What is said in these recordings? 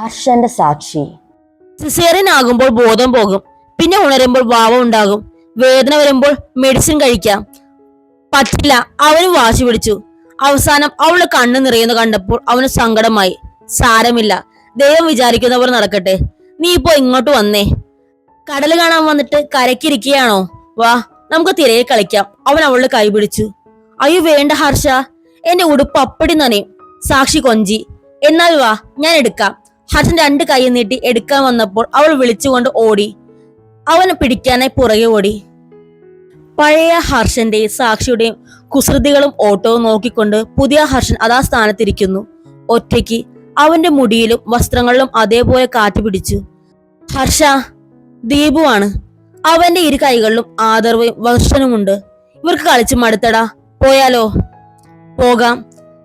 ഹർഷന്റെ സാക്ഷി. സിസേറിയൻ ആകുമ്പോൾ ബോധം പോകും. പിന്നെ ഉണരുമ്പോൾ ഭാവം ഉണ്ടാകും. വേദന വരുമ്പോൾ മെഡിസിൻ കഴിക്കാം. പറ്റില്ല അവന് വാശി പിടിച്ചു. അവസാനം അവൾ കണ്ണ് നിറയുന്ന കണ്ടപ്പോൾ അവന് സങ്കടമായി. സാരമില്ല ദൈവം വിചാരിക്കുന്നവർ നടക്കട്ടെ. നീ ഇപ്പോ ഇങ്ങോട്ട് വന്നേ. കടൽ കാണാൻ വന്നിട്ട് കരക്കിരിക്കുകയാണോ വാ നമുക്ക് തിരയെ കളിക്കാം. അവൻ അവളുടെ കൈ പിടിച്ചു. അയ്യോ വേണ്ട ഹർഷ. എന്റെ ഉടുപ്പ് അപ്പടി നനയും. സാക്ഷി കൊഞ്ചി. എന്നാൽ വാ ഞാൻ എടുക്കാം. ഹർഷൻ രണ്ട് കൈ നീട്ടി എടുക്കാൻ വന്നപ്പോൾ അവൾ വിളിച്ചുകൊണ്ട് ഓടി. അവനെ പിടിക്കാനായി പുറകെ ഓടി. പഴയ ഹർഷന്റെയും സാക്ഷിയുടെയും കുസൃതികളും ഓട്ടവും നോക്കിക്കൊണ്ട് പുതിയ ഹർഷൻ അതാ സ്ഥാനത്തിരിക്കുന്നു. ഒറ്റയ്ക്ക് അവന്റെ മുടിയിലും വസ്ത്രങ്ങളിലും അതേപോലെ കാറ്റ് പിടിച്ചു. ഹർഷ ദീപുവാണ് അവന്റെ ഇരു കൈകളിലും ആദർവയും വർഷനുമുണ്ട് ഇവർക്ക് കളിച്ചു മടുത്തടാ. പോയാലോ? പോകാം.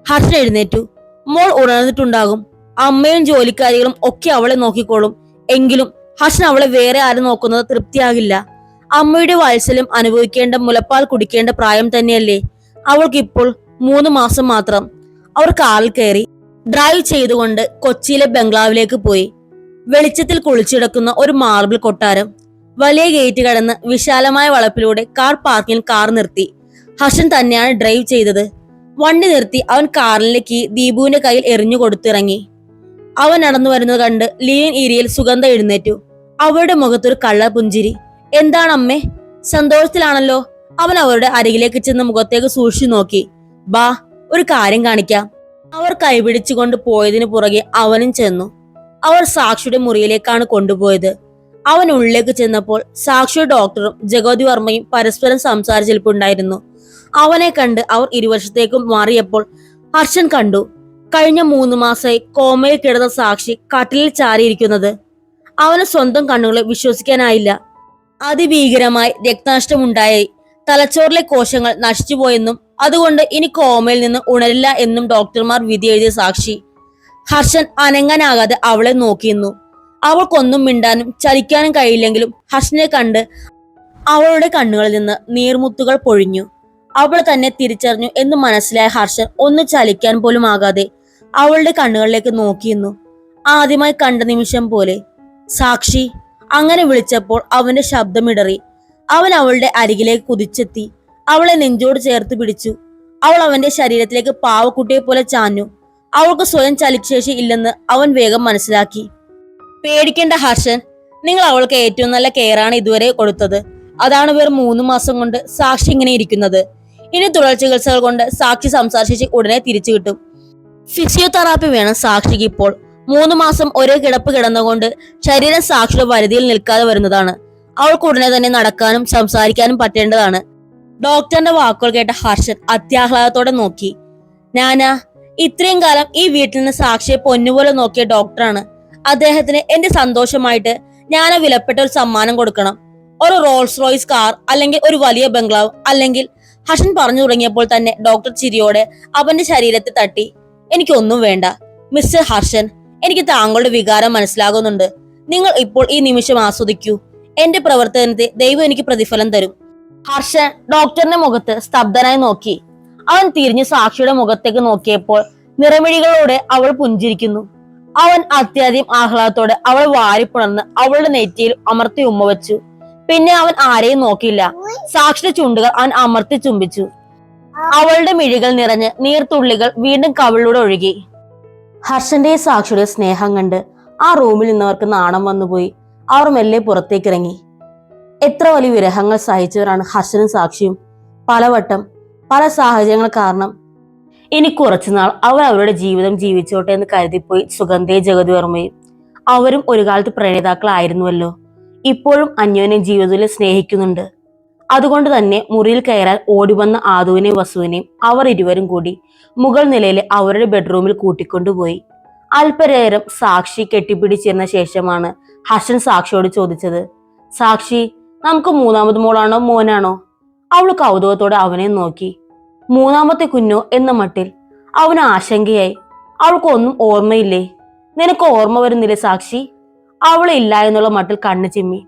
ഹർഷൻ എഴുന്നേറ്റു. മോൾ ഉണർന്നിട്ടുണ്ടാകും. അമ്മയും ജോലിക്കാരികളും ഒക്കെ അവളെ നോക്കിക്കോളും. എങ്കിലും ഹർഷൻ അവളെ വേറെ ആരും നോക്കുന്നത് തൃപ്തിയാകില്ല. അമ്മയുടെ വാത്സല്യം അനുഭവിക്കേണ്ട മുലപ്പാൽ കുടിക്കേണ്ട പ്രായം തന്നെയല്ലേ. അവൾക്ക് ഇപ്പോൾ മൂന്ന് മാസം മാത്രം. അവർ കാറിൽ കയറി ഡ്രൈവ് ചെയ്തുകൊണ്ട് കൊച്ചിയിലെ ബംഗ്ലാവിലേക്ക് പോയി. വെളിച്ചത്തിൽ കുളിച്ചിടക്കുന്ന ഒരു മാർബിൾ കൊട്ടാരം. വലിയ ഗേറ്റ് കടന്ന് വിശാലമായ വളപ്പിലൂടെ കാർ പാർക്കിൽ കാർ നിർത്തി. ഹർഷൻ തന്നെയാണ് ഡ്രൈവ് ചെയ്തത്. വണ്ടി നിർത്തി അവൻ കാറിലെ കീ ദീപുവിന്റെ കയ്യിൽ എറിഞ്ഞു കൊടുത്തിറങ്ങി. അവൻ നടന്നു വരുന്നത് കണ്ട് ലിയൻ ഇരിയിൽ സുഗന്ധ എഴുന്നേറ്റു. അവളുടെ മുഖത്തൊരു കള്ള പുഞ്ചിരി. എന്താണ് അമ്മേ? സന്തോഷത്തിലാണല്ലോ. അവൻ അവരുടെ അരികിലേക്ക് ചെന്ന് മുഖത്തേക്ക് സൂക്ഷിച്ചു നോക്കി. ബാ ഒരു കാര്യം കാണിക്കാം. അവർ കൈപിടിച്ചുകൊണ്ട് പോയതിനു പുറകെ അവനും ചെന്നു. അവർ സാക്ഷിയുടെ മുറിയിലേക്കാണ് കൊണ്ടുപോയത്. അവൻ ഉള്ളിലേക്ക് ചെന്നപ്പോൾ സാക്ഷിയുടെ ഡോക്ടറും ജഗോതി വർമ്മയും പരസ്പരം സംസാരിച്ചിരിപ്പുണ്ടായിരുന്നു അവനെ കണ്ട് അവർ ഇരുവശത്തേക്കും മാറിയപ്പോൾ ഹർഷൻ കണ്ടു. കഴിഞ്ഞ മൂന്ന് മാസമായി കോമയിൽ കിടന്ന സാക്ഷി കട്ടിലിൽ ചാരിയിരിക്കുന്നത്. അവന് സ്വന്തം കണ്ണുകളെ വിശ്വസിക്കാനായില്ല. അതിഭീകരമായി രക്തനഷ്ടമുണ്ടായി. തലച്ചോറിലെ കോശങ്ങൾ നശിച്ചുപോയെന്നും അതുകൊണ്ട് ഇനി കോമയിൽ നിന്ന് ഉണരില്ല എന്നും ഡോക്ടർമാർ വിധി എഴുതിയ സാക്ഷി ഹർഷൻ അനങ്ങാനാകാതെ അവളെ നോക്കിയിരുന്നു. അവൾക്കൊന്നും മിണ്ടാനും ചലിക്കാനും കഴിയില്ലെങ്കിലും ഹർഷനെ കണ്ട് അവളുടെ കണ്ണുകളിൽ നിന്ന് നീർമുത്തുകൾ പൊഴിഞ്ഞു. അവൾ തന്നെ തിരിച്ചറിഞ്ഞു എന്ന് മനസ്സിലായ ഹർഷൻ ഒന്ന് ചലിക്കാൻ പോലും ആകാതെ അവളുടെ കണ്ണുകളിലേക്ക് നോക്കിയിരുന്നു ആദ്യമായി കണ്ട നിമിഷം പോലെ. സാക്ഷി അങ്ങനെ വിളിച്ചപ്പോൾ അവന്റെ ശബ്ദമിടറി. അവൻ അവളുടെ അരികിലേക്ക് കുതിച്ചെത്തി. അവളെ നെഞ്ചോട് ചേർത്ത് പിടിച്ചു. അവൾ അവന്റെ ശരീരത്തിലേക്ക് പാവക്കുട്ടിയെ പോലെ ചാഞ്ഞു. അവൾക്ക് സ്വയം ചലിശേഷി ഇല്ലെന്ന് അവൻ വേഗം മനസ്സിലാക്കി. പേടിക്കേണ്ട ഹർഷൻ നിങ്ങൾ അവൾക്ക് ഏറ്റവും നല്ല കെയറാണ് ഇതുവരെ കൊടുത്തത്. അതാണ് വെറും മൂന്ന് മാസം കൊണ്ട് സാക്ഷി ഇങ്ങനെ ഇരിക്കുന്നത്. ഇനി തുടർ ചികിത്സകൾ കൊണ്ട് സാക്ഷി സംസാരിച്ച് ഉടനെ തിരിച്ചു കിട്ടും. ഫിസിയോതെറാപ്പി വേണം സാക്ഷിക്ക് ഇപ്പോൾ. മൂന്ന് മാസം ഒരേ കിടപ്പ് കിടന്നുകൊണ്ട് ശരീരം സാക്ഷിയുടെ പരിധിയിൽ നിൽക്കാതെ വരുന്നതാണ്. അവൾക്ക് ഉടനെ തന്നെ നടക്കാനും സംസാരിക്കാനും പറ്റേണ്ടതാണ്. ഡോക്ടറിന്റെ വാക്കുകൾ കേട്ട ഹർഷൻ അത്യാഹ്ലാദത്തോടെ നോക്കി. ഞാനാ ഇത്രയും കാലം ഈ വീട്ടിൽ നിന്ന് സാക്ഷിയെ പൊന്നുപോലെ നോക്കിയ ഡോക്ടറാണ്. അദ്ദേഹത്തിന് എന്റെ സന്തോഷമായിട്ട് ആ വിലപ്പെട്ട ഒരു സമ്മാനം കൊടുക്കണം. ഒരു റോൾസ് റോയ്സ് കാർ അല്ലെങ്കിൽ ഒരു വലിയ ബംഗ്ലാവ് അല്ലെങ്കിൽ ഹർഷൻ പറഞ്ഞു തുടങ്ങിയപ്പോൾ തന്നെ ഡോക്ടർ ചിരിയോടെ അവന്റെ ശരീരത്തെ തട്ടി. എനിക്കൊന്നും വേണ്ട. മിസ്റ്റർ ഹർഷൻ എനിക്ക് താങ്കളുടെ വികാരം മനസ്സിലാകുന്നുണ്ട്. നിങ്ങൾ ഇപ്പോൾ ഈ നിമിഷം ആസ്വദിക്കൂ. എന്റെ പ്രവർത്തനത്തെ ദൈവം എനിക്ക് പ്രതിഫലം തരും. ഹർഷൻ ഡോക്ടറിന്റെ മുഖത്ത് സ്തബ്ധനായി നോക്കി. അവൻ തിരിഞ്ഞ് സാക്ഷിയുടെ മുഖത്തേക്ക് നോക്കിയപ്പോൾ നിറമിഴികളോടെ അവൾ പുഞ്ചിരിക്കുന്നു. അവൻ അത്യാദ്യം ആഹ്ലാദത്തോടെ അവൾ വാരിപ്പുണർന്ന് അവളുടെ നെറ്റിയിൽ അമർത്തി ഉമ്മ വെച്ചു. പിന്നെ അവൻ ആരെയും നോക്കിയില്ല. സാക്ഷിയുടെ ചുണ്ടുകൾ അവൻ അമർത്തി ചുംബിച്ചു. അവളുടെ മിഴികൾ നിറഞ്ഞ് നീർത്തുള്ളികൾ വീണ്ടും കവിളിലൂടെ ഒഴുകി. ഹർഷന്റെ സാക്ഷിയുടെ സ്നേഹം കണ്ട് ആ റൂമിൽ നിന്നവർക്ക് നാണം വന്നുപോയി. അവർ മെല്ലെ പുറത്തേക്ക് ഇറങ്ങി എത്ര വലിയ വിരഹങ്ങൾ സഹിച്ചവരാണ് ഹർഷനും സാക്ഷിയും. പലവട്ടം പല സാഹചര്യങ്ങൾ കാരണം. ഇനി കുറച്ചുനാൾ അവർ അവരുടെ ജീവിതം ജീവിച്ചോട്ടെ എന്ന് കരുതിപ്പോയി സുഗന്ധയെ ജഗതിവർമ്മയും അവരും ഒരു കാലത്ത് പ്രണേതാക്കളായിരുന്നുവല്ലോ. ഇപ്പോഴും അന്യോന്യം ജീവിതത്തിൽ സ്നേഹിക്കുന്നുണ്ട്. അതുകൊണ്ട് തന്നെ മുറിയിൽ കയറാൻ ഓടിവന്ന ആദുവിനെയും വസുവിനെയും അവർ ഇരുവരും കൂടി മുകൾ നിലയിലെ അവരുടെ ബെഡ്റൂമിൽ കൂട്ടിക്കൊണ്ടുപോയി. അല്പനേരം സാക്ഷി കെട്ടിപ്പിടിച്ചിരുന്ന ശേഷമാണ് ഹസൻ സാക്ഷിയോട് ചോദിച്ചത് സാക്ഷി നമുക്ക് മൂന്നാമത് മോളാണോ മോനാണോ? അവൾ കൗതുകത്തോടെ അവനെ നോക്കി. മൂന്നാമത്തെ കുഞ്ഞോ? എന്ന മട്ടിൽ അവന് ആശങ്കയായി അവൾക്കൊന്നും ഓർമ്മയില്ലേ? നിനക്ക് ഓർമ്മ വരുന്നില്ലേ സാക്ഷി? അവളില്ല എന്നുള്ള മട്ടിൽ കണ്ണു ചിമ്മി.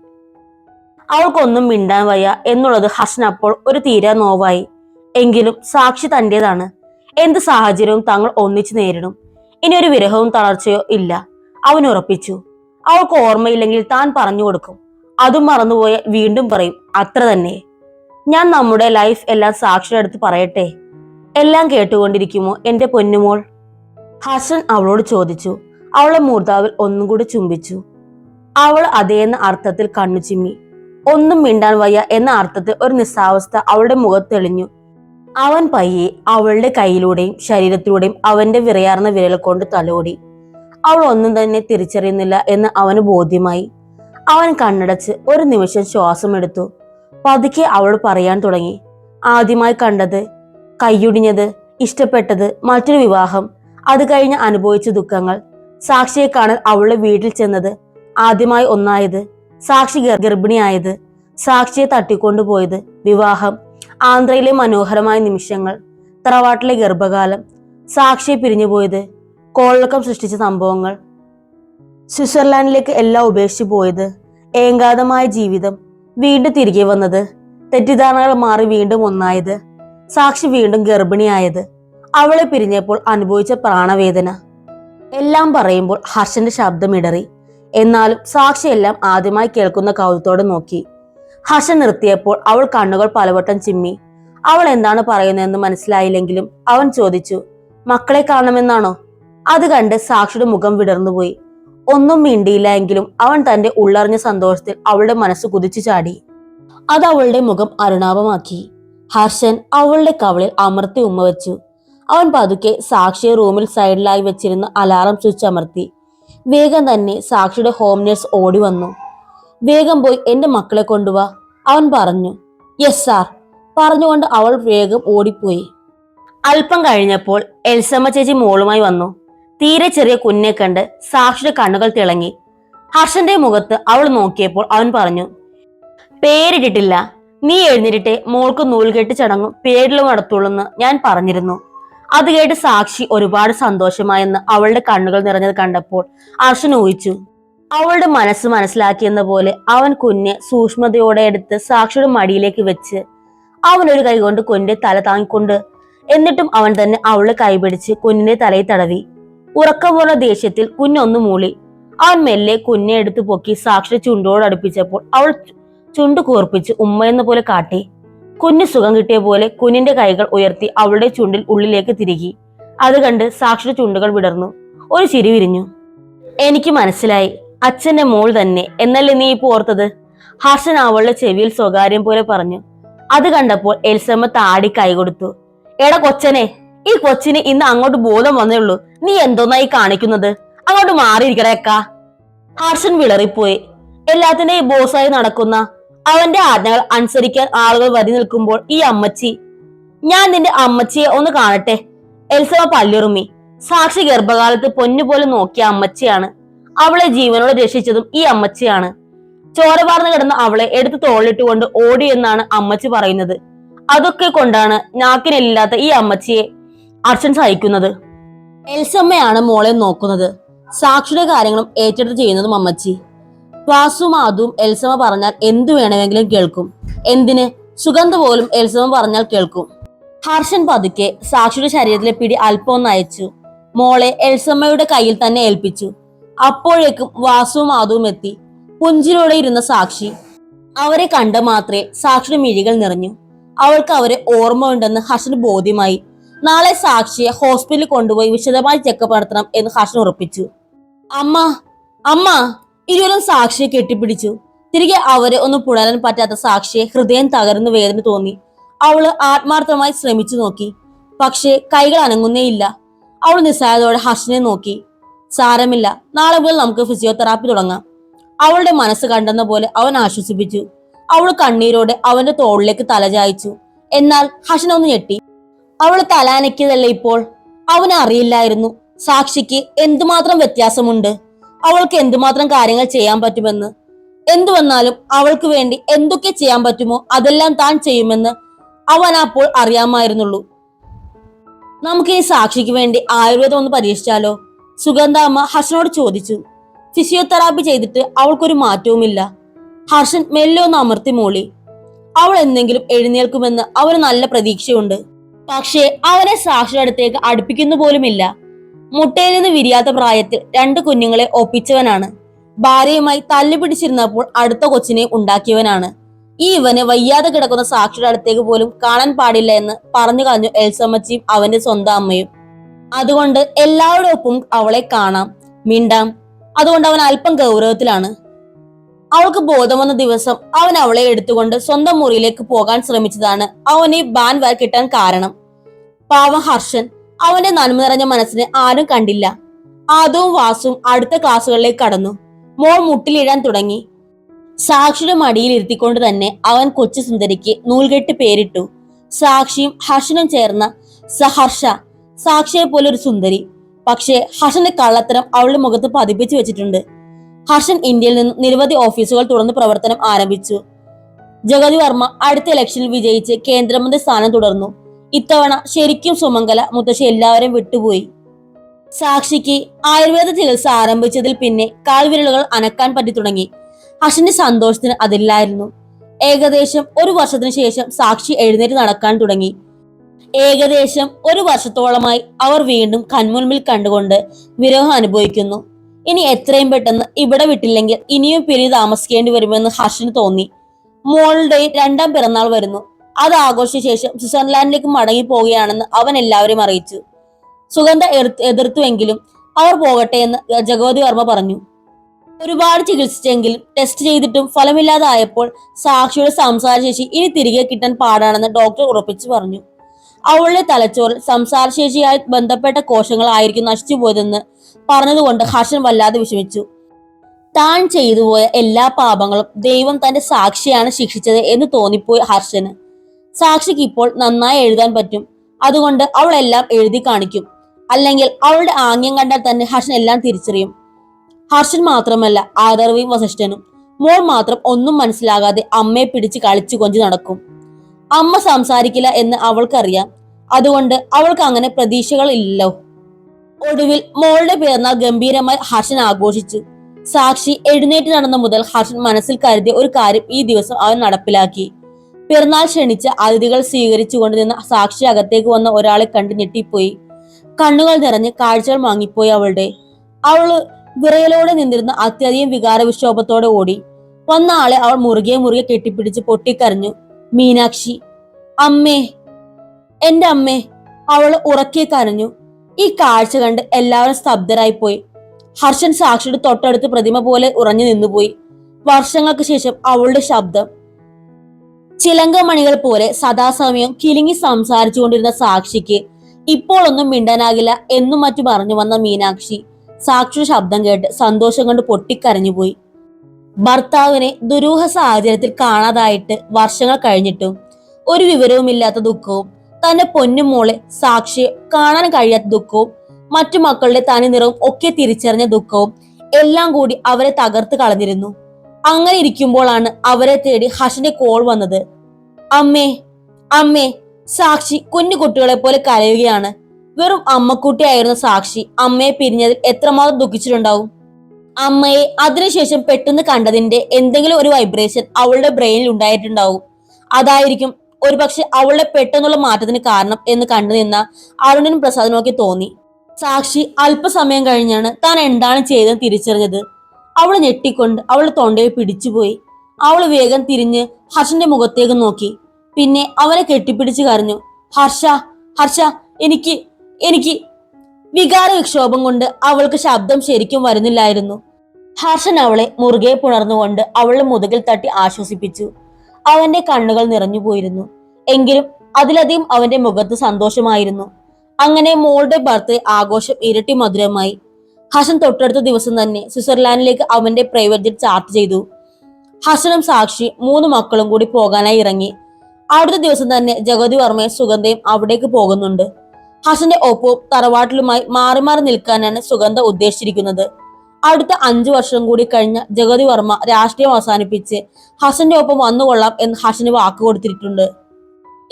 അവൾക്കൊന്നും മിണ്ടാൻ വയ്യ എന്നുള്ളത് ഹസൻ അപ്പോൾ ഒരു തീരാ നോവായി. എങ്കിലും സാക്ഷി തന്റേതാണ് എന്ത് സാഹചര്യവും തങ്ങൾ ഒന്നിച്ചു നേരിടും. ഇനി ഒരു വിരഹവും തളർച്ചയോ ഇല്ല. അവൻ ഉറപ്പിച്ചു. അവൾക്ക് ഓർമ്മയില്ലെങ്കിൽ താൻ പറഞ്ഞു കൊടുക്കും. അതും മറന്നുപോയ വീണ്ടും പറയും അത്ര തന്നെ. ഞാൻ നമ്മുടെ ലൈഫ് എല്ലാം സാക്ഷിയുടെ അടുത്ത് പറയട്ടെ? എല്ലാം കേട്ടുകൊണ്ടിരിക്കുമോ എന്റെ പൊന്നുമോൾ? ഹസൻ അവളോട് ചോദിച്ചു. അവളെ മൂർധാവിൽ ഒന്നും കൂടി ചുംബിച്ചു. അവൾ അതേന്ന അർത്ഥത്തിൽ കണ്ണു ചിമ്മി. ഒന്നും മിണ്ടാൻ വയ്യ എന്ന അർത്ഥത്തിൽ ഒരു നിസ്സാവസ്ഥ അവളുടെ മുഖത്ത് തെളിഞ്ഞു. അവൻ പയ്യെ അവളുടെ കയ്യിലൂടെയും ശരീരത്തിലൂടെയും അവന്റെ വിറയാർന്ന വിരൽ കൊണ്ട് തലോടി. അവൾ ഒന്നും തന്നെ തിരിച്ചറിയുന്നില്ല എന്ന് അവന് ബോധ്യമായി. അവൻ കണ്ണടച്ച് ഒരു നിമിഷം ശ്വാസം എടുത്തു. പതുക്കെ അവൾ പറയാൻ തുടങ്ങി. ആദ്യമായി കണ്ടത് കൈയൊടിഞ്ഞത് ഇഷ്ടപ്പെട്ടത് മറ്റൊരു വിവാഹം. അത് കഴിഞ്ഞ് അനുഭവിച്ച ദുഃഖങ്ങൾ. സാക്ഷിയെ കാണാൻ അവളുടെ വീട്ടിൽ ചെന്നത് ആദ്യമായി ഒന്നായത് സാക്ഷി ഗർ- ഗർഭിണിയായത് സാക്ഷിയെ തട്ടിക്കൊണ്ടുപോയത് വിവാഹം ആന്ധ്രയിലെ മനോഹരമായ നിമിഷങ്ങൾ തറവാട്ടിലെ ഗർഭകാലം സാക്ഷിയെ പിരിഞ്ഞുപോയത് കോളക്കം സൃഷ്ടിച്ച സംഭവങ്ങൾ സ്വിറ്റ്സർലാൻഡിലേക്ക് എല്ലാം ഉപേക്ഷിച്ചു പോയത് ഏങ്കാതമായ ജീവിതം വീണ്ടും തിരികെ വന്നത് തെറ്റിദ്ധാരണകൾ മാറി വീണ്ടും ഒന്നായത് സാക്ഷി വീണ്ടും ഗർഭിണിയായത് അവളെ പിരിഞ്ഞപ്പോൾ അനുഭവിച്ച പ്രാണവേദന. എല്ലാം പറയുമ്പോൾ ഹർഷന്റെ ശബ്ദമിടറി എന്നാലും സാക്ഷിയെല്ലാം ആദ്യമായി കേൾക്കുന്ന കൗതുകത്തോടെ നോക്കി. ഹർഷൻ നിർത്തിയപ്പോൾ അവൾ കണ്ണുകൾ പലവട്ടം ചിമ്മി. അവൾ എന്താണ് പറയുന്നതെന്ന് മനസ്സിലായില്ലെങ്കിലും അവൻ ചോദിച്ചു മക്കളെ കാണണമെന്നാണോ? അത് കണ്ട് സാക്ഷിയുടെ മുഖം വിടർന്നുപോയി. ഒന്നും മിണ്ടിയില്ല എങ്കിലും അവൻ തന്റെ ഉള്ളറിഞ്ഞ സന്തോഷത്തിൽ അവളുടെ മനസ്സ് കുതിച്ചു ചാടി. അത് അവളുടെ മുഖം അരുണാപമാക്കി ഹർഷൻ അവളുടെ കവളിൽ അമർത്തി ഉമ്മ വെച്ചു. അവൻ പതുക്കെ സാക്ഷിയെ റൂമിൽ സൈഡിലായി വെച്ചിരുന്ന അലാറം സ്വിച്ച് അമർത്തി. വേഗം തന്നെ സാക്ഷിയുടെ ഹോം നേഴ്സ് ഓടി വന്നു. വേഗം പോയി എന്റെ മക്കളെ കൊണ്ടുവാ അവൻ പറഞ്ഞു. യെസ് സാർ പറഞ്ഞുകൊണ്ട് അവൾ വേഗം ഓടിപ്പോയി. അല്പം കഴിഞ്ഞപ്പോൾ എൽസമ്മ ചേച്ചി മോളുമായി വന്നു. തീരെ ചെറിയ കുഞ്ഞെ കണ്ട് സാക്ഷിയുടെ കണ്ണുകൾ തിളങ്ങി. ഹർഷന്റെ മുഖത്ത് അവൾ നോക്കിയപ്പോൾ അവൻ പറഞ്ഞു പേരിട്ടിട്ടില്ല. നീ എഴുന്നേറ്റിട്ട് മോൾക്ക് നൂൽകെട്ട് ചടങ്ങും പേരിലും നടത്തുള്ളൂ എന്ന് ഞാൻ പറഞ്ഞിരുന്നു. അത് കേട്ട് സാക്ഷി ഒരുപാട് സന്തോഷമായെന്ന് അവളുടെ കണ്ണുകൾ നിറഞ്ഞത് കണ്ടപ്പോൾ അർഷൻ ഊഹിച്ചു. അവളുടെ മനസ്സ് മനസ്സിലാക്കിയെന്ന പോലെ അവൻ കുഞ്ഞെ സൂക്ഷ്മതയോടെ എടുത്ത് സാക്ഷിയുടെ മടിയിലേക്ക് വെച്ച് അവൻ ഒരു കൈ കൊണ്ട് കുഞ്ഞിന്റെ തല താങ്ങിക്കൊണ്ട് എന്നിട്ടും അവൻ തന്നെ അവളെ കൈപിടിച്ച് കുഞ്ഞിന്റെ തലയിൽ തടവി. ഉറക്കമുള്ള ദേഷ്യത്തിൽ കുഞ്ഞൊന്നു മൂളി. അവൻ മെല്ലെ കുഞ്ഞെ എടുത്തു പൊക്കി സാക്ഷിയുടെ ചുണ്ടോട് അടുപ്പിച്ചപ്പോൾ അവൾ ചുണ്ട് കൂർപ്പിച്ച് ഉമ്മയെന്ന പോലെ കാട്ടി. കുഞ്ഞ് സുഖം കിട്ടിയ പോലെ കുഞ്ഞിന്റെ കൈകൾ ഉയർത്തി അവളുടെ ചുണ്ടിൽ ഉള്ളിലേക്ക് തിരികി. അത് കണ്ട് സാക്ഷിയുടെ ചുണ്ടുകൾ വിടർന്നു. ഒരു ചിരി വിരിഞ്ഞു. എനിക്ക് മനസ്സിലായി. അച്ഛന്റെ മോൾ തന്നെ. എന്നല്ലേ നീ ഇപ്പോൾ ഓർത്തത്? ഹർഷൻ അവളുടെ ചെവിയിൽ സ്വകാര്യം പോലെ പറഞ്ഞു. അത് കണ്ടപ്പോൾ എൽസമ്മ താടി കൈകൊടുത്തു എടാ കൊച്ചനെ ഈ കൊച്ചിന് ഇന്ന് അങ്ങോട്ട് ബോധം വന്നേ ഉള്ളൂ. നീ എന്തോന്നായി കാണിക്കുന്നത്? അങ്ങോട്ട് മാറിയിരിക്കടേക്കാ ഹർഷൻ വിളറിപ്പോയി. എല്ലാത്തിന്റെയും ബോസായി നടക്കുന്ന അവന്റെ ആജ്ഞകൾ അനുസരിക്കാൻ ആളുകൾ വരി നിൽക്കുമ്പോൾ ഈ അമ്മച്ചി ഞാൻ നിന്റെ അമ്മച്ചിയെ ഒന്ന് കാണട്ടെ. എൽസവ പല്ലുറുമി. സാക്ഷി ഗർഭകാലത്ത് പൊന്നുപോലെ നോക്കിയ അമ്മച്ചിയാണ്. അവളെ ജീവനോട് രക്ഷിച്ചതും ഈ അമ്മച്ചിയാണ്. ചോരവാർന്ന് കിടന്ന അവളെ എടുത്ത് തോളിട്ടുകൊണ്ട് ഓടി എന്നാണ് അമ്മച്ചി പറയുന്നത്. അതൊക്കെ കൊണ്ടാണ് നാക്കിനില്ലാത്ത ഈ അമ്മച്ചിയെ അർച്ചൻ സഹിക്കുന്നത്. എൽസമ്മയാണ് മോളെ നോക്കുന്നത്. സാക്ഷിയുടെ കാര്യങ്ങളും ഏറ്റെടുത്ത് ചെയ്യുന്നതും അമ്മച്ചി. വാസും ആദും എൽസമ പറഞ്ഞാൽ എന്തു വേണമെങ്കിലും കേൾക്കും. എന്തിന്? സുഗന്ധ പോലും എൽസമ പറഞ്ഞാൽ കേൾക്കും. ഹർഷൻ പതുക്കെ സാക്ഷിയുടെ ശരീരത്തിലെ പിടി അല്പം ഒന്ന് അയച്ചു. മോളെ എൽസമ്മയുടെ കയ്യിൽ തന്നെ ഏൽപ്പിച്ചു. അപ്പോഴേക്കും വാസുവും മാധുവും എത്തി. പുഞ്ചിലൂടെ ഇരുന്ന സാക്ഷി. അവരെ കണ്ട മാത്രമേ സാക്ഷിയുടെ മിഴികൾ നിറഞ്ഞു. അവൾക്ക് അവരെ ഓർമ്മ ഉണ്ടെന്ന് ഹർഷന് ബോധ്യമായി. നാളെ സാക്ഷിയെ ഹോസ്പിറ്റലിൽ കൊണ്ടുപോയി വിശദമായി ചെക്കപ്പ് നടത്തണം എന്ന് ഹർഷൻ ഉറപ്പിച്ചു. അമ്മ അമ്മ! ഇരുവരും സാക്ഷിയെ കെട്ടിപ്പിടിച്ചു. തിരികെ അവരെ ഒന്ന് പുണരാൻ പറ്റാത്ത സാക്ഷിയെ ഹൃദയം തകർന്നു വേദന തോന്നി. അവൾ ആത്മാർത്ഥമായി ശ്രമിച്ചു നോക്കി. പക്ഷേ കൈകൾ അനങ്ങുന്നേയില്ല. അവൾ നിസ്സായതോടെ ഹർഷനെ നോക്കി. സാരമില്ല നാളെ മുതൽ നമുക്ക് ഫിസിയോതെറാപ്പി തുടങ്ങാം. അവളുടെ മനസ്സ് കണ്ടെന്ന പോലെ അവൻ ആശ്വസിപ്പിച്ചു. അവൾ കണ്ണീരോടെ അവന്റെ തോളിലേക്ക് തലചായ്ച്ചു എന്നാൽ ഹർഷൻ ഒന്ന് ഞെട്ടി. അവൾ തലാനക്കിയതല്ല ഇപ്പോൾ? അവനറിയില്ലായിരുന്നു സാക്ഷിക്ക് എന്തുമാത്രം വ്യത്യാസമുണ്ട്? അവൾക്ക് എന്തുമാത്രം കാര്യങ്ങൾ ചെയ്യാൻ പറ്റുമെന്ന്? എന്തു വന്നാലും അവൾക്ക് വേണ്ടി എന്തൊക്കെ ചെയ്യാൻ പറ്റുമോ അതെല്ലാം താൻ ചെയ്യുമെന്ന് അവൻ അപ്പോൾ അറിയാമായിരുന്നുള്ളൂ. നമുക്ക് ഈ സാക്ഷിക്ക് വേണ്ടി ആയുർവേദം ഒന്ന് പരീക്ഷിച്ചാലോ? സുഗന്ധാമ്മ ഹർഷനോട് ചോദിച്ചു. ഫിസിയോതെറാപ്പി ചെയ്തിട്ട് അവൾക്കൊരു മാറ്റവുമില്ല. ഹർഷൻ മെല്ലെ ഒന്ന് അമർത്തി മൂളി. അവൾ എന്തെങ്കിലും എഴുന്നേൽക്കുമെന്ന് അവന് നല്ല പ്രതീക്ഷയുണ്ട്. പക്ഷേ അവനെ സാക്ഷിയുടെ അടുത്തേക്ക് അടുപ്പിക്കുന്നു പോലുമില്ല. മുട്ടയിൽ നിന്ന് വിരിയാത്ത പ്രായത്തിൽ രണ്ട് കുഞ്ഞുങ്ങളെ ഒപ്പിച്ചവനാണ്. ഭാര്യയുമായി തല്ലുപിടിച്ചിരുന്നപ്പോൾ അടുത്ത കൊച്ചിനെ ഉണ്ടാക്കിയവനാണ്. ഈ ഇവനെ വയ്യാതെ കിടക്കുന്ന സാക്ഷിയുടെ അടുത്തേക്ക് പോലും കാണാൻ പാടില്ല എന്ന് പറഞ്ഞു കളഞ്ഞു എൽസമ്മച്ചിയും അവന്റെ സ്വന്തം അമ്മയും. അതുകൊണ്ട് എല്ലാവരുടെ ഒപ്പം അവളെ കാണാം മിണ്ടാം. അതുകൊണ്ട് അവൻ അല്പം ഗൗരവത്തിലാണ്. അവൾക്ക് ബോധം വന്ന ദിവസം അവൻ അവളെ എടുത്തുകൊണ്ട് സ്വന്തം മുറിയിലേക്ക് പോകാൻ ശ്രമിച്ചതാണ് അവനെ ബാൻ വാർ കിട്ടാൻ കാരണം. പാവം ഹർഷൻ അവന്റെ നന്മ നിറഞ്ഞ മനസ്സിനെ ആരും കണ്ടില്ല. ആദവും വാസും അടുത്ത ക്ലാസ്സുകളിലേക്ക് കടന്നു. മോൾ മുട്ടിലിഴാൻ തുടങ്ങി. സാക്ഷിയുടെ മടിയിൽ ഇരുത്തിക്കൊണ്ട് തന്നെ അവൻ കൊച്ചു സുന്ദരിക്ക് നൂൽകെട്ട് പേരിട്ടു. സാക്ഷിയും ഹർഷനും ചേർന്ന സഹർഷ സാക്ഷിയെ പോലെ ഒരു സുന്ദരി. പക്ഷേ ഹർഷന്റെ കള്ളത്തരം അവളുടെ മുഖത്ത് പതിപ്പിച്ചു വെച്ചിട്ടുണ്ട്. ഹർഷൻ ഇന്ത്യയിൽ നിന്ന് നിരവധി ഓഫീസുകൾ തുറന്ന് പ്രവർത്തനം ആരംഭിച്ചു. ജഗതി വർമ്മ അടുത്ത ഇലക്ഷനിൽ വിജയിച്ച് കേന്ദ്രമന്ത്രി സ്ഥാനം തുടർന്നു. ഇത്തവണ ശരിക്കും സുമംഗല മുത്തശ്ശി എല്ലാവരും വിട്ടുപോയി. സാക്ഷിക്ക് ആയുർവേദ ചികിത്സ ആരംഭിച്ചതിൽ പിന്നെ കാൽവിരലുകൾ അനക്കാൻ പറ്റി തുടങ്ങി. ഹഷന്റെ സന്തോഷത്തിന് അതില്ലായിരുന്നു. ഏകദേശം ഒരു വർഷത്തിന് ശേഷം സാക്ഷി എഴുന്നേറ്റ് നടക്കാൻ തുടങ്ങി. ഏകദേശം ഒരു വർഷത്തോളമായി അവർ വീണ്ടും കൺമുൻപിൽ കണ്ടുകൊണ്ട് വിരഹം അനുഭവിക്കുന്നു. ഇനി എത്രയും പെട്ടെന്ന് ഇവിടെ വിട്ടില്ലെങ്കിൽ ഇനിയും പിരി താമസിക്കേണ്ടി വരുമെന്ന് ഹർഷന് തോന്നി. മോളുടെ രണ്ടാം പിറന്നാൾ വരുന്നു. അത് ആഘോഷിച്ച ശേഷം സ്വിറ്റ്സർലാൻഡിലേക്ക് മടങ്ങി പോവുകയാണെന്ന് അവൻ എല്ലാവരെയും അറിയിച്ചു. സുഗന്ധ എതിർത്ത് എതിർത്തുവെങ്കിലും അവർ പോകട്ടെ എന്ന് ജഗവതി വർമ്മ പറഞ്ഞു. ഒരുപാട് ചികിത്സിച്ചെങ്കിലും ടെസ്റ്റ് ചെയ്തിട്ടും ഫലമില്ലാതായപ്പോൾ സാക്ഷിയുടെ സംസാരശേഷി ഇനി തിരികെ കിട്ടാൻ പാടാണെന്ന് ഡോക്ടർ ഉറപ്പിച്ചു പറഞ്ഞു. അവളുടെ തലച്ചോറിൽ സംസാരശേഷിയായി ബന്ധപ്പെട്ട കോശങ്ങളായിരിക്കും നശിച്ചുപോയതെന്ന് പറഞ്ഞതുകൊണ്ട് ഹർഷൻ വല്ലാതെ വിഷമിച്ചു. താൻ ചെയ്തുപോയ എല്ലാ പാപങ്ങളും ദൈവം തന്റെ സാക്ഷിയാണ് ശിക്ഷിച്ചത് എന്ന് തോന്നിപ്പോയി ഹർഷന്. സാക്ഷിക്ക് ഇപ്പോൾ നന്നായി എഴുതാൻ പറ്റും. അതുകൊണ്ട് അവൾ എല്ലാം എഴുതി കാണിക്കും. അല്ലെങ്കിൽ അവളുടെ ആംഗ്യം കണ്ടാൽ തന്നെ ഹർഷൻ എല്ലാം തിരിച്ചറിയും. ഹർഷൻ മാത്രമല്ല ആദർവിയും വസിഷ്ഠനും. മോൾ മാത്രം ഒന്നും മനസ്സിലാകാതെ അമ്മയെ പിടിച്ച് കളിച്ചു കൊഞ്ചു നടക്കും. അമ്മ സംസാരിക്കില്ല എന്ന് അവൾക്കറിയാം. അതുകൊണ്ട് അവൾക്ക് അങ്ങനെ പ്രതീക്ഷകൾ ഇല്ലല്ലോ ഒടുവിൽ മോളുടെ പിറന്നാൾ ഗംഭീരമായി ഹർഷൻ ആഘോഷിച്ചു. സാക്ഷി എഴുന്നേറ്റ് നടന്ന മുതൽ ഹർഷൻ മനസ്സിൽ കരുതിയ ഒരു കാര്യം ഈ ദിവസം അവൻ നടപ്പിലാക്കി. പിറന്നാൾ ക്ഷണിച്ച അതിഥികൾ സ്വീകരിച്ചുകൊണ്ട് നിന്ന് സാക്ഷി അകത്തേക്ക് വന്ന ഒരാളെ കണ്ട് ഞെട്ടിപ്പോയി. കണ്ണുകൾ നിറഞ്ഞ് കാഴ്ചകൾ വാങ്ങിപ്പോയി അവളുടെ. അവൾ വിറയലോടെ നിന്നിരുന്ന അത്യധികം വികാര വിക്ഷോഭത്തോടെ ഓടി. വന്ന ആളെ അവൾ മുറുകെ മുറുകെ കെട്ടിപ്പിടിച്ച് പൊട്ടിക്കരഞ്ഞു. മീനാക്ഷി അമ്മേ എന്റെ അമ്മേ അവൾ ഉറക്കെ കരഞ്ഞു. ഈ കാഴ്ച കണ്ട് എല്ലാവരും സ്തബ്ധരായി പോയി ഹർഷൻ സാക്ഷിയുടെ തൊട്ടടുത്ത് പ്രതിമ പോലെ ഉറഞ്ഞു നിന്നുപോയി. വർഷങ്ങൾക്ക് ശേഷം അവളുടെ ശബ്ദം ചിലങ്കമണികൾ പോലെ സദാസമയം കിലുങ്ങി സംസാരിച്ചുകൊണ്ടിരുന്ന സാക്ഷിക്ക് ഇപ്പോൾ ഒന്നും മിണ്ടാനാകില്ല എന്നും മറ്റു പറഞ്ഞു വന്ന മീനാക്ഷി. സാക്ഷിയുടെ ശബ്ദം കേട്ട് സന്തോഷം കൊണ്ട് പൊട്ടിക്കരഞ്ഞുപോയി ഭർത്താവിനെ ദുരൂഹ സാഹചര്യത്തിൽ കാണാതായിട്ട് വർഷങ്ങൾ കഴിഞ്ഞിട്ടും ഒരു വിവരവുമില്ലാത്ത ദുഃഖവും തന്റെ പൊന്നുമോളെ സാക്ഷിയെ കാണാൻ കഴിയാത്ത ദുഃഖവും മറ്റു മക്കളുടെ തനി നിറവും ഒക്കെ തിരിച്ചറിഞ്ഞ ദുഃഖവും എല്ലാം കൂടി അവരെ തകർത്ത് കളഞ്ഞിരുന്നു. അങ്ങനെ ഇരിക്കുമ്പോഴാണ് അവരെ തേടി ഹർഷന്റെ കോൾ വന്നത്. അമ്മേ അമ്മേ സാക്ഷി കുഞ്ഞു കുട്ടികളെ പോലെ കരയുകയാണ്. വെറും അമ്മക്കുട്ടിയായിരുന്ന സാക്ഷി. അമ്മയെ പിരിഞ്ഞതിൽ എത്രമാത്രം ദുഃഖിച്ചിട്ടുണ്ടാവും? അമ്മയെ അതിനുശേഷം പെട്ടെന്ന് കണ്ടതിന്റെ എന്തെങ്കിലും ഒരു വൈബ്രേഷൻ അവളുടെ ബ്രെയിനിൽ ഉണ്ടായിട്ടുണ്ടാവും. അതായിരിക്കും ഒരുപക്ഷെ അവളുടെ പെട്ടെന്നുള്ള മാറ്റത്തിന് കാരണം എന്ന് കണ്ടു നിന്ന അരുണിനും പ്രസാദിനുമൊക്കെ തോന്നി. സാക്ഷി അല്പസമയം കഴിഞ്ഞാണ് താൻ എന്താണ് ചെയ്തതെന്ന് തിരിച്ചറിഞ്ഞത്. അവൾ ഞെട്ടിക്കൊണ്ട് അവളുടെ തൊണ്ടയെ പിടിച്ചുപോയി. അവൾ വേഗം തിരിഞ്ഞ് ഹർഷന്റെ മുഖത്തേക്ക് നോക്കി. പിന്നെ അവനെ കെട്ടിപ്പിടിച്ചു കരഞ്ഞു. ഹർഷ ഹർഷ എനിക്ക് എനിക്ക് വികാര വിക്ഷോഭം കൊണ്ട് അവൾക്ക് ശബ്ദം ശരിക്കും വരുന്നില്ലായിരുന്നു. ഹർഷൻ അവളെ മുറുകെ പുണർന്നുകൊണ്ട് അവളുടെ മുതുകിൽ തട്ടി ആശ്വസിപ്പിച്ചു. അവന്റെ കണ്ണുകൾ നിറഞ്ഞു പോയിരുന്നു. എങ്കിലും അതിലധികം അവന്റെ മുഖത്ത് സന്തോഷമായിരുന്നു. അങ്ങനെ മോളുടെ ബർത്ത്ഡേ ആഘോഷം ഇരട്ടി മധുരമായി. ഹസൻ തൊട്ടടുത്ത ദിവസം തന്നെ സ്വിറ്റ്സർലാൻഡിലേക്ക് അവന്റെ പ്രൈവറ്റ് ജെറ്റ് ചാർട്ട് ചെയ്തു. ഹസനും സാക്ഷി മൂന്ന് മക്കളും കൂടി പോകാനായി ഇറങ്ങി. അടുത്ത ദിവസം തന്നെ ജഗതി വർമ്മയും സുഗന്ധയും അവിടേക്ക് പോകുന്നുണ്ട്. ഹസന്റെ ഒപ്പവും തറവാട്ടിലുമായി മാറി മാറി നിൽക്കാനാണ് സുഗന്ധ ഉദ്ദേശിച്ചിരിക്കുന്നത്. അടുത്ത അഞ്ചു വർഷം കൂടി കഴിഞ്ഞ ജഗതി വർമ്മ രാഷ്ട്രീയം അവസാനിപ്പിച്ച് ഹസന്റെ ഒപ്പം വന്നുകൊള്ളാം എന്ന് ഹസന് വാക്ക് കൊടുത്തിട്ടുണ്ട്.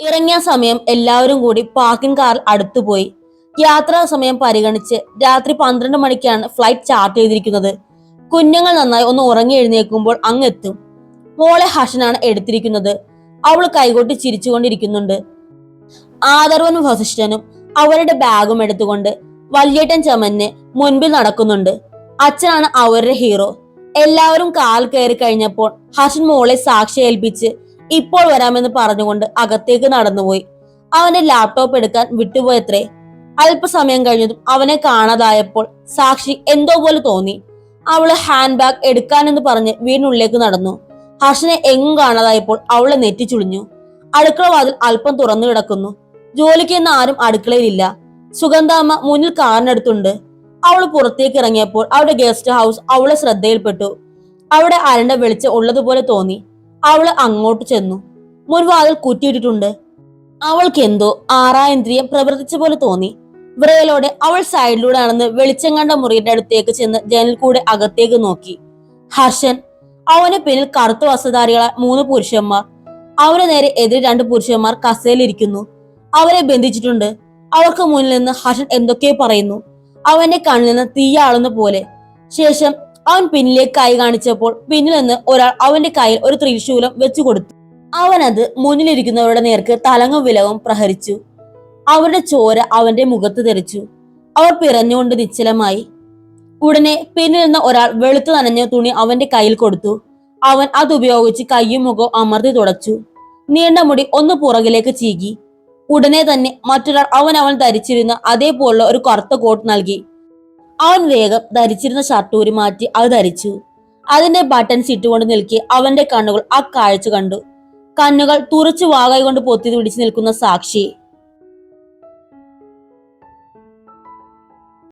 ഇറങ്ങിയ സമയം എല്ലാവരും കൂടി പാർക്കിംഗ് കാറിൽ അടുത്തുപോയി. യാത്രാ സമയം പരിഗണിച്ച് രാത്രി പന്ത്രണ്ട് മണിക്കാണ് ഫ്ലൈറ്റ് ചാർട്ട് ചെയ്തിരിക്കുന്നത്. കുഞ്ഞുങ്ങൾ നന്നായി ഒന്ന് ഉറങ്ങി എഴുന്നേൽക്കുമ്പോൾ അങ്ങെത്തും. മോളെ ഹർഷനാണ് എടുത്തിരിക്കുന്നത്. അവൾ കൈകൊട്ടി ചിരിച്ചുകൊണ്ടിരിക്കുന്നുണ്ട്. ആദർവനും വസിഷ്ഠനും അവരുടെ ബാഗും എടുത്തുകൊണ്ട് വല്യേട്ടൻ ചമന്ന് മുൻപിൽ നടക്കുന്നുണ്ട്. അച്ഛനാണ് അവരുടെ ഹീറോ എല്ലാവരും കാൽ കയറി കഴിഞ്ഞപ്പോൾ ഹർഷൻ മോളെ സാക്ഷി ഏൽപ്പിച്ച് ഇപ്പോൾ വരാമെന്ന് പറഞ്ഞുകൊണ്ട് അകത്തേക്ക് നടന്നുപോയി. അവന്റെ ലാപ്ടോപ്പ് എടുക്കാൻ വിട്ടുപോയത്രേ. അല്പസമയം കഴിഞ്ഞതും അവനെ കാണാതായപ്പോൾ സാക്ഷി എന്തോ പോലെ തോന്നി. അവൾ ഹാൻഡ് ബാഗ് എടുക്കാനെന്ന് പറഞ്ഞ് വീടിനുള്ളിലേക്ക് നടന്നു. ഹർഷനെ എങ്ങും കാണാതായപ്പോൾ അവളെ നെറ്റിച്ചുളിഞ്ഞു. അടുക്കള വാതിൽ അല്പം തുറന്നു കിടക്കുന്നു. ജോലിക്ക് എന്ന് ആരും അടുക്കളയിലില്ല. സുഗന്ധാമ്മ മുന്നിൽ കാറിനടുത്തുണ്ട്. അവൾ പുറത്തേക്ക് ഇറങ്ങിയപ്പോൾ അവിടെ ഗസ്റ്റ് ഹൗസ് അവളെ ശ്രദ്ധയിൽപ്പെട്ടു. അവിടെ അരണ്ട വെളിച്ചം ഉള്ളതുപോലെ തോന്നി. അവൾ അങ്ങോട്ട് ചെന്നു. മുൻവാതിൽ കുറ്റിയിട്ടിട്ടുണ്ട്. അവൾക്ക് എന്തോ ആറായിന്ദ്രിയം പ്രവർത്തിച്ച പോലെ തോന്നി. വിറയലോടെ അവൾ സൈഡിലൂടെ നടന്ന് വെളിച്ചം കണ്ട മുറിയുടെ അടുത്തേക്ക് ചെന്ന് ജനൽ കൂടെ അകത്തേക്ക് നോക്കി. ഹർഷൻ അവന് പിന്നിൽ കറുത്ത വസ്ത്രധാരികളായ മൂന്ന് പുരുഷന്മാർ. അവന് നേരെ എതിരെ രണ്ട് പുരുഷന്മാർ കസേലിരിക്കുന്നു അവരെ ബന്ധിച്ചിട്ടുണ്ട്. അവർക്ക് മുന്നിൽ നിന്ന് ഹർഷൻ എന്തൊക്കെയോ പറയുന്നു. അവന്റെ കണ്ണിൽ നിന്ന് തീയാളുന്ന പോലെ. ശേഷം അവൻ പിന്നിലേക്ക് കൈ കാണിച്ചപ്പോൾ പിന്നിൽ നിന്ന് ഒരാൾ അവന്റെ കയ്യിൽ ഒരു ത്രിശൂലം വെച്ചു കൊടുത്തു. അവനത് മുന്നിലിരിക്കുന്നവരുടെ നേർക്ക് തലങ്ങും വിലവും പ്രഹരിച്ചു. അവരുടെ ചോര അവന്റെ മുഖത്ത് തെറിച്ചു. അവർ പിറഞ്ഞുകൊണ്ട് നിശ്ചലമായി. ഉടനെ പിന്നിൽ നിന്ന് ഒരാൾ വെളുത്തു നനഞ്ഞ തുണി അവന്റെ കയ്യിൽ കൊടുത്തു. അവൻ അതുപയോഗിച്ച് കയ്യും മുഖവും അമർത്തി തുടച്ചു. നീണ്ട മുടി ഒന്ന് പുറകിലേക്ക് ചീകി. ഉടനെ തന്നെ മറ്റൊരാൾ അവൻ അവൻ ധരിച്ചിരുന്ന അതേപോലുള്ള ഒരു കറുത്ത കോട്ട് നൽകി. അവൻ വേഗം ധരിച്ചിരുന്ന ഷർട്ടൂരി മാറ്റി അത് ധരിച്ചു. അതിന്റെ ബട്ടൺസ് ഇട്ടുകൊണ്ട് നിൽക്കി അവന്റെ കണ്ണുകൾ ആ കാഴ്ച കണ്ടു. കണ്ണുകൾ തുറച്ചു വാകൈ കൊണ്ട് പൊത്തി പിടിച്ചു നിൽക്കുന്ന സാക്ഷി